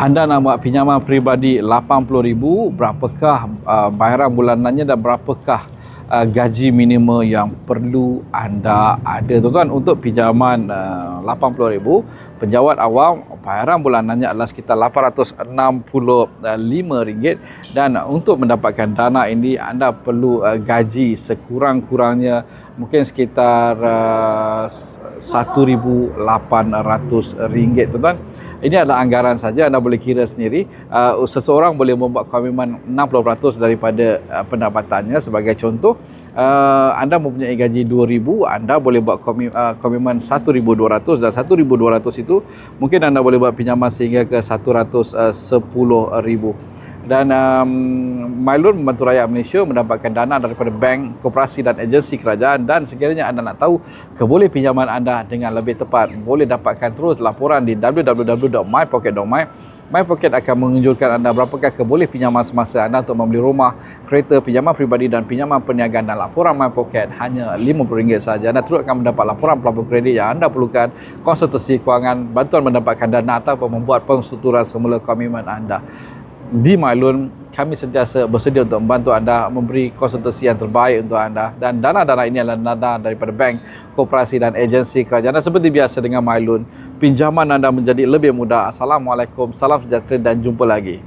Anda nak buat pinjaman peribadi RM80,000, berapakah uh, bayaran bulanannya dan berapakah uh, gaji minimum yang perlu anda ada? Tuan-tuan untuk pinjaman uh, RM80,000 penjawat awam bayaran bulanannya adalah sekitar RM865 dan untuk mendapatkan dana ini anda perlu uh, gaji sekurang-kurangnya mungkin sekitar uh, RM1,800 tuan-tuan ini adalah anggaran saja anda boleh kira sendiri. Uh, seseorang boleh membuat komitmen 60% daripada uh, pendapatannya sebagai contoh. Uh, anda mempunyai gaji 2000 anda boleh buat uh, komitmen 1200 dan 1200 itu mungkin anda boleh buat pinjaman sehingga ke 110000 dan um, MyLoan membantu rakyat Malaysia mendapatkan dana daripada bank, koperasi dan agensi kerajaan dan sekiranya anda nak tahu keboleh pinjaman anda dengan lebih tepat boleh dapatkan terus laporan di www.mypocket.my MyPocket akan menunjukkan anda berapakah keboleh pinjaman semasa anda untuk membeli rumah, kereta, pinjaman peribadi dan pinjaman perniagaan dan laporan MyPocket hanya RM50 saja. Anda terus akan mendapat laporan pelabur kredit yang anda perlukan, konsultasi kewangan, bantuan mendapatkan dana atau membuat penstrukturan semula komitmen anda di MyLoan kami sentiasa bersedia untuk membantu anda memberi konsultasi yang terbaik untuk anda. Dan dana-dana ini adalah dana daripada bank, koperasi dan agensi kerajaan. Dan seperti biasa dengan MyLoan pinjaman anda menjadi lebih mudah. Assalamualaikum, salam sejahtera dan jumpa lagi